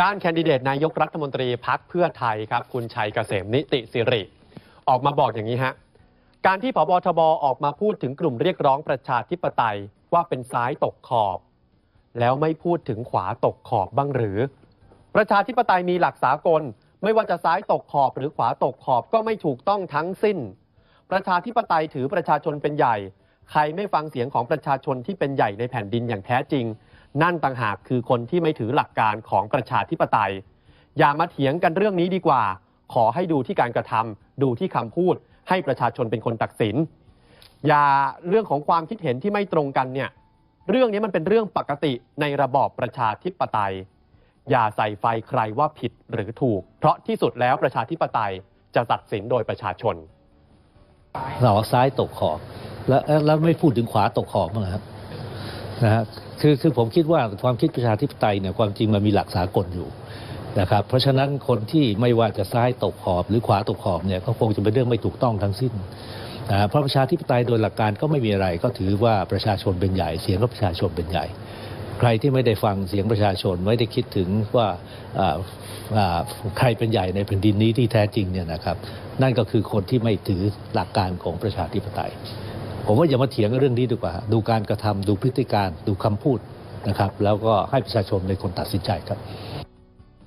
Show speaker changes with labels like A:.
A: ด้านแคนดิเดตนายกรัฐมนตรีพักเพื่อไทยครับ คุณชัยเกษมนิติสิริ ออกมาบอกอย่างนี้ฮะ การที่ผบทบออกมาพูดถึงกลุ่มเรียกร้องประชาธิปไตยว่าเป็นซ้ายตกขอบ แล้วไม่พูดถึงขวาตกขอบบ้างหรือ ประชาธิปไตยมีหลักสากล ไม่ว่าจะซ้ายตกขอบหรือขวาตกขอบก็ไม่ถูกต้องทั้งสิ้น ประชาธิปไตยถือประชาชนเป็นใหญ่ ใครไม่ฟังเสียงของประชาชนที่เป็นใหญ่ในแผ่นดินอย่างแท้จริง นั่นต่างหากคือคนที่ไม่ถือหลักการของประชาธิปไตย อย่ามาเถียงกันเรื่องนี้ดีกว่า ขอให้ดูที่การกระทำดูที่คำพูด ให้ประชาชนเป็นคนตัดสิน อย่าเรื่องของความคิดเห็นที่ไม่ตรงกันเนี่ยเรื่องนี้มันเป็นเรื่องปกติในระบอบประชาธิปไตย อย่าใส่ไฟใครว่าผิดหรือถูก เพราะที่สุดแล้วประชาธิปไตยจะตัดสินโดยประชาชน
B: เราซ้ายตกขอบแล้วแล้วไม่พูดถึงขวาตกขอบมั้งครับ นะฮะคือคือผมคิดว่าความคิดประชาธิปไตยเนี่ยความจริงมันมีหลักสากลอยู่นะครับเพราะฉะนั้นคนที่ไม่ว่าจะซ้ายตกขอบหรือขวาตกขอบเนี่ยก็คงจะเป็นเรื่องไม่ถูกต้องทั้งสิ้นนะเพราะประชาธิปไตยโดยหลักการก็ไม่มีอะไร ก็ถือว่าประชาชนเป็นใหญ่ เสียงของประชาชนเป็นใหญ่ ใครที่ไม่ได้ฟังเสียงประชาชนไม่ได้คิดถึงว่า,าาใครเป็นใหญ่ในแผ่นดินนี้ที่แท้จริงเนี่ยนะครับ นั่นก็คือคนที่ไม่ถือหลักการของประชาธิปไตย ผมว่าอย่ามาเถียงเรื่องนี้ดีกว่า ดูการกระทำดูพฤติการดูคำพูดนะครับ แล้วก็ให้ประชาชนเป็นคนตัดสินใจครับ